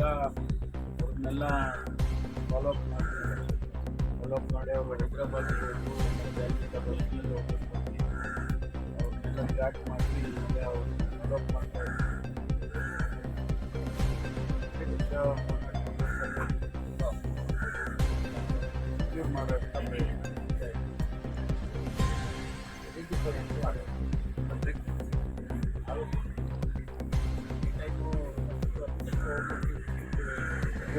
ಈಗ ಅವ್ರನ್ನೆಲ್ಲ ಫಾಲೋಅಪ್ ಮಾಡ್ತಿದ್ದಾರೆ ಫಾಲೋಅಪ್ ಮಾಡಿ ಅವರು ಹೈದ್ರಾಬಾದಿಗೆ ಹೋಗು ಮತ್ತು ಅಲ್ಲಿಂದ ಬಸ್ನಲ್ಲಿ ಹೋಗಬೇಕು ಅವ್ರನ್ನೆಲ್ಲ ಟ್ರ್ಯಾಕ್ ಮಾಡಿ ಈಗ ಅವ್ರು ಫಾಲೋಅಪ್ ಮಾಡ್ತಾ ಇದ್ದಾರೆ ಮಾಡೋ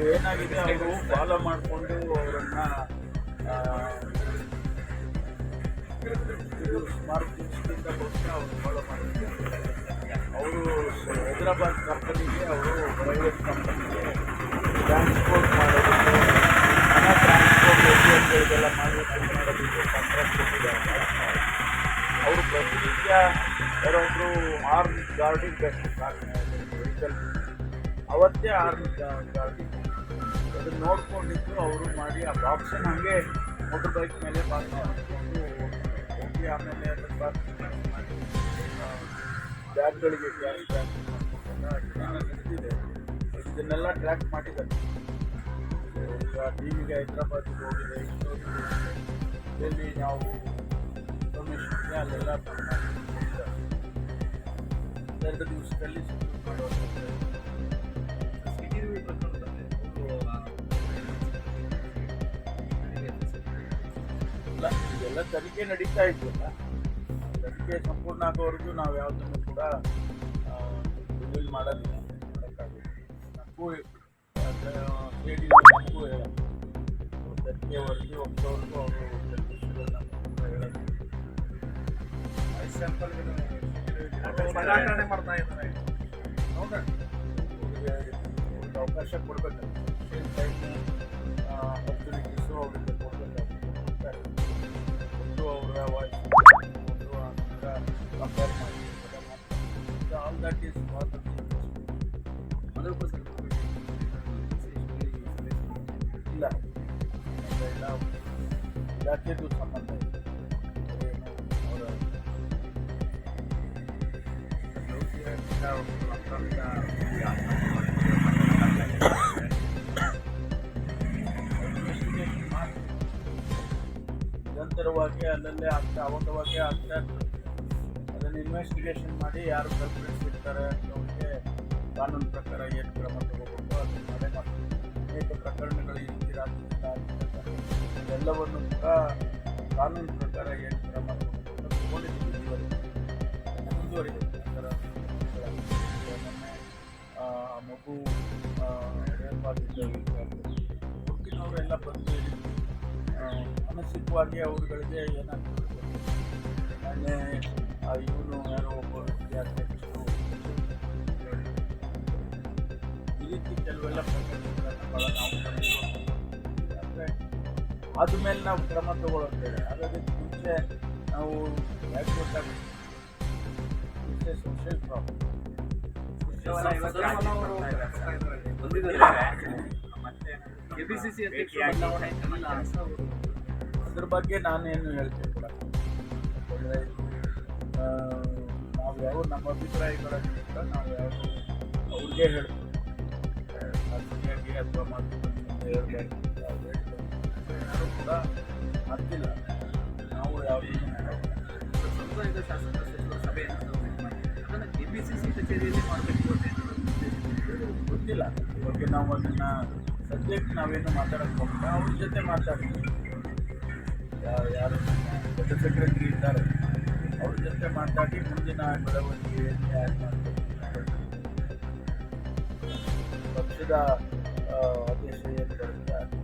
ಏನಾಗಿದೆ ಅವರು ಫಾಲೋ ಮಾಡಿಕೊಂಡು ಅವರನ್ನ ಸ್ಮಾರ್ಟ್ ದೃಷ್ಟಿಯಿಂದ ಬಹುಶಃ ಅವರು ಫಾಲೋ ಮಾಡಿದ್ದಾರೆ ಅವರು ಹೈದರಾಬಾದ್ ಕಂಪನಿಗೆ ಅವರು ಪ್ರೈವೇಟ್ ಕಂಪನಿಗೆ ಟ್ರಾನ್ಸ್ಪೋರ್ಟ್ ಮಾಡೋದಕ್ಕೆ ಟ್ರಾನ್ಸ್ಪೋರ್ಟ್ ಇದೆಲ್ಲ ಮಾಡಬೇಕು ಮಾಡೋದಕ್ಕೆ ಕಾಂಟ್ರಾಕ್ಟ್ ಕೊಟ್ಟಿದ್ದಾರೆ. ಅವರು ಪ್ರತಿನಿತ್ಯ ಯಾರೊಬ್ಬರು ಆರ್ಮ್ ಗಾರ್ಡಿಗೆ ಬೇಕು. ವೆಹಿಕಲ್ ಅವತ್ತೇ ಆರ್ಮ್ ಗಾರ್ಡಿಗೆ ಅದನ್ನು ನೋಡ್ಕೊಂಡಿದ್ದು ಅವರು ಮಾಡಿ ಆ ಬಾಕ್ಸನ್ನು ಹಾಗೆ ಮೋಟರ್ ಬೈಕ್ ಮೇಲೆ ಬಾಕ್ಸ್ ಹಾಕ್ಕೊಂಡು ಹೋಗಿ ಆಮೇಲೆ ಅದನ್ನು ಬಾಕ್ಸ್ ಮಾಡಿ ಬ್ಯಾಗ್ಗಳಿಗೆ ಕ್ಯಾಶ್ ಬ್ಯಾಗ್ ನಡೆದಿದೆ ಇದನ್ನೆಲ್ಲ ಟ್ರ್ಯಾಕ್ ಮಾಡಿದ್ದಾರೆ ಈಗ ಟೀಮಿಗೆ ಹೈದ್ರಾಬಾದಿಗೆ ಹೋಗಿದೆ ಇನ್ನೊಂದು ಎಲ್ಲಿ ನಾವು ಇನ್ಫಾರ್ಮೇಷನ್ ಇದೆ ಅಲ್ಲೆಲ್ಲ ಎರಡು ದಿವಸದಲ್ಲಿ ಸೆಟ್ಲ್ ಮಾಡೋದು ಇಲ್ಲ ಇದೆಲ್ಲ ತನಿಖೆ ನಡೀತಾ ಇದೆಯಲ್ಲ ತನಿಖೆ ಸಂಪೂರ್ಣ ಆಗೋವರೆಗೂ ನಾವು ಯಾವುದನ್ನು ಕೂಡ ರಿವೀಲ್ ಮಾಡೋದಿಲ್ಲ ಮಾಡೋಕ್ಕಾಗೋದಿಲ್ಲ ನಮಗೂ ಸಿ ನಮಗೂ ಹೇಳೋದು ತನಿಖೆ ವರದಿ ಒಪ್ಪದವ್ರಿಗೂ ಅವರು ವಿಷಯಗಳನ್ನ ಕೂಡ ಹೇಳೋದು ಪದಾರ್ಪಣೆ ಮಾಡ್ತಾ ಇದ್ದಾರೆ ನೋಡೋಣ ಅವ್ರಿಗೆ ಒಂದು ಅವಕಾಶ ಕೊಡಬೇಕು ಸೇಮ್ ಟೈಮ್ ಆಪರ್ಚುನಿಟೀಸು ಅವರಿಗೆ ಕೊಡಬೇಕಾಗುತ್ತೆ ಕೊಟ್ಟು ಅವರ ವಾಯ್ಸ್ ಕೊಟ್ಟು ಕಂಪೇರ್ ಮಾಡಿ ಆಲ್ ದಟ್ ಈಸ್ ವಾಟ್ ಇಲ್ಲ ಇಲ್ಲ ಇಲಾಖೆದು ಸಂಬಂಧ ಇದೆ ಏನು ಅವರ ಇನ್ವೆಸ್ಟಿಗೇಷನ್ ಅಲ್ಲಲ್ಲೇ ಆಗ್ತಾ, ಅವಾಗವಾಗೇ ಆಗ್ತಾ ಇರ್ತದೆ. ಅದನ್ನು ಇನ್ವೆಸ್ಟಿಗೇಷನ್ ಮಾಡಿ ಯಾರು ಕಲ್ಪಿಸ್ ಇರ್ತಾರೆ ಅವರಿಗೆ ಕಾನೂನು ಪ್ರಕಾರ ಏನು ಕ್ರಮ ತಗೋಬೇಕು, ಅದನ್ನು ಮಳೆ ಮಾಡ್ತೀವಿ. ಅನೇಕ ಪ್ರಕರಣಗಳು ಈ ಅದೆಲ್ಲವನ್ನು ಕೂಡ ಕಾನೂನು ಪ್ರಕಾರ ಏನು ಕ್ರಮ ತಗೋಬೇಕು ತಗೊಂಡಿದ್ದೀವಿ ಆ ಮಗು ರೇಪ್ ಆಗಿದ್ದ ಹುಟ್ಟಿನವರೆಲ್ಲ ಬಂದು ಮಾನಸಿಕವಾಗಿ ಅವರುಗಳಿಗೆ ಏನಾಗ್ತದೆ ಮೊನ್ನೆ ಇವನು ಯಾರೋ ಒಬ್ಬ ಅಧ್ಯಕ್ಷರು ಈ ರೀತಿ ಕೆಲವೆಲ್ಲ ಭಾಳ ನಾವು ಅಂದರೆ ಆದಮೇಲೆ ನಾವು ಕ್ರಮ ತಗೊಳ್ಳೋಂತೇಳಿ ಅದಕ್ಕೆ ಮುಂಚೆ ನಾವು ಯಾಕೆ ಮುಂಚೆ ಸೋಷಿಯಲ್ ಪ್ರಾಬ್ಲಮ್ ಕೆಪಿಸಿಸಿ ಅಧ್ಯಕ್ಷ ಬದಲಾವಣೆ ಇಲ್ಲ ಅಂತ ಅವರು ಅದ್ರ ಬಗ್ಗೆ ನಾನೇನು ಹೇಳ್ತೀನಿ ಕೂಡ. ನಾವು ಯಾವ ನಮ್ಮ ಅಭಿಪ್ರಾಯಗಳನ್ನು ಕೂಡ ನಾವು ಯಾವ ಅವ್ರಿಗೆ ಹೇಳ್ತೀವಿ. ಖಾಸಗಿಯಾಗಿ ಅಥವಾ ಹೇಳ್ತಾರೆ ಯಾರು ಕೂಡ ಮಾಡ್ತಿಲ್ಲ ನಾವು ಯಾವುದೇ ಸಮುದಾಯದ ಶಾಸಕ ಸಚಿವರ ಸಭೆಯನ್ನು ಅದನ್ನು ಕೆಪಿಸಿಸಿ ಕಚೇರಿಯಲ್ಲಿ ಮಾಡಬೇಕು ಅಂತ ಏನಾದ್ರು ಉದ್ದೇಶ ಗೊತ್ತಿಲ್ಲ. ಬಗ್ಗೆ ನಾವು ಅದನ್ನು ಸದ್ಯಕ್ಕೆ ನಾವೇನು ಮಾತಾಡೋಕ್ಕೆ ಹೋಗಿಲ್ಲ ಅವ್ರ ಜೊತೆ ಮಾತಾಡ್ತೀವಿ ಯಾ- ಯಾರು ದೊಡ್ಡ ಸೆಕ್ರೆಟರಿ ಇದ್ದಾರೆ ಅವ್ರ ಜೊತೆ ಮಾತಾಡಿ ಮುಂದಿನ ಬೆಳವಣಿಗೆ ಏನು ಯಾರು ಮಾಡ್ಬೇಕು ಪಕ್ಷದ ಆ, ಆದೇಶ ಏನು ಬರುತ್ತೆ ಅದು.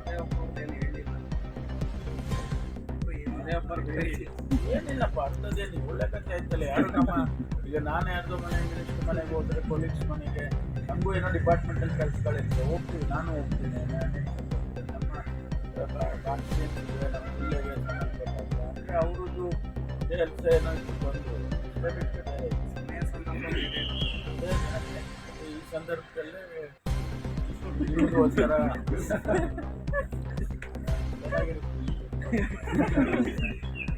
ಅದೇ ಒಬ್ಬರು ಏನಿಲ್ಲಪ್ಪ ಅಂಥದ್ದೇನು ಒಳ್ಳೆ ಕಥೆ ಆಯ್ತಲ್ಲ, ಯಾರು ನಮ್ಮ ಈಗ ನಾನು ಯಾರ್ದೋ ಮನೆ ಮಿನಿಸ್ಟರ್ ಮನೆಗೆ ಹೋದ್ರೆ ಕೊಲೀಗ್ಸ್ ಮನೆಗೆ, ನಮಗೂ ಏನೋ ಡಿಪಾರ್ಟ್ಮೆಂಟಲ್ಲಿ ಕೆಲಸಗಳಿರ್ತದೆ ಹೋಗ್ತೀವಿ, ನಾನು ಹೋಗ್ತೀನಿ. ನಮ್ಮ ಕಾನ್ಸ್ಟಿಟ್ಯೂನ್ಸ್ ಇದೆ ಅಂದರೆ ಅವ್ರದ್ದು ಕೆಲಸ ಏನೋ ಬಂದು ಈ ಸಂದರ್ಭದಲ್ಲಿ ನಿಮಗೂ ಚೆನ್ನಾಗಿರುತ್ತೆ